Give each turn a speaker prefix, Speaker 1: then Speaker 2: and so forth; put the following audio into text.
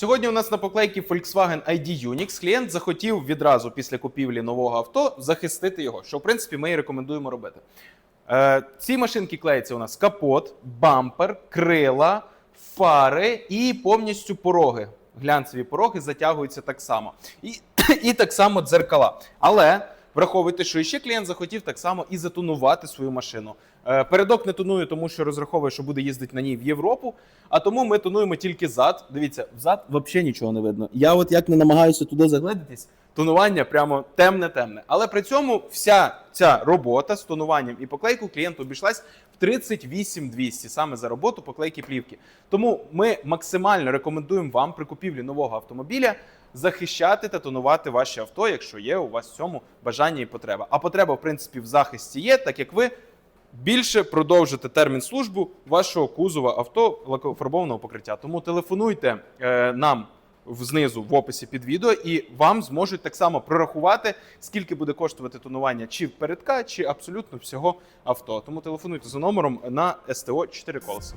Speaker 1: Сьогодні у нас на поклейці Volkswagen ID Unix клієнт захотів відразу після купівлі нового авто захистити його, що в принципі ми і рекомендуємо робити. Е, ці машинки клеяться у нас капот, бампер, крила, фари і повністю пороги. Глянцеві пороги затягуються так само. І, і так само дзеркала. Але враховуйте, що ще клієнт захотів так само і затонувати свою машину. Е, Передок не тоную, тому що розраховує, що буде їздити на ній в Європу. А тому ми тонуємо тільки зад. Дивіться, взад взагалі нічого не видно. Я от як не намагаюся туди загледитись, тонування прямо темне-темне. Але при цьому вся ця робота з тонуванням і поклейкою клієнту обійшлась в 38 200 саме за роботу поклейки плівки. Тому ми максимально рекомендуємо вам при купівлі нового автомобіля захищати та тонувати ваше авто, якщо є у вас в цьому бажання і потреба. А потреба, в принципі, в захисті є, так як ви більше продовжите термін службу вашого кузова авто лакофарбованого покриття. Тому телефонуйте е, нам знизу в описі під відео, і вам зможуть так само прорахувати, скільки буде коштувати тонування чи передка, чи абсолютно всього авто. Тому телефонуйте за номером на СТО 4 колеса.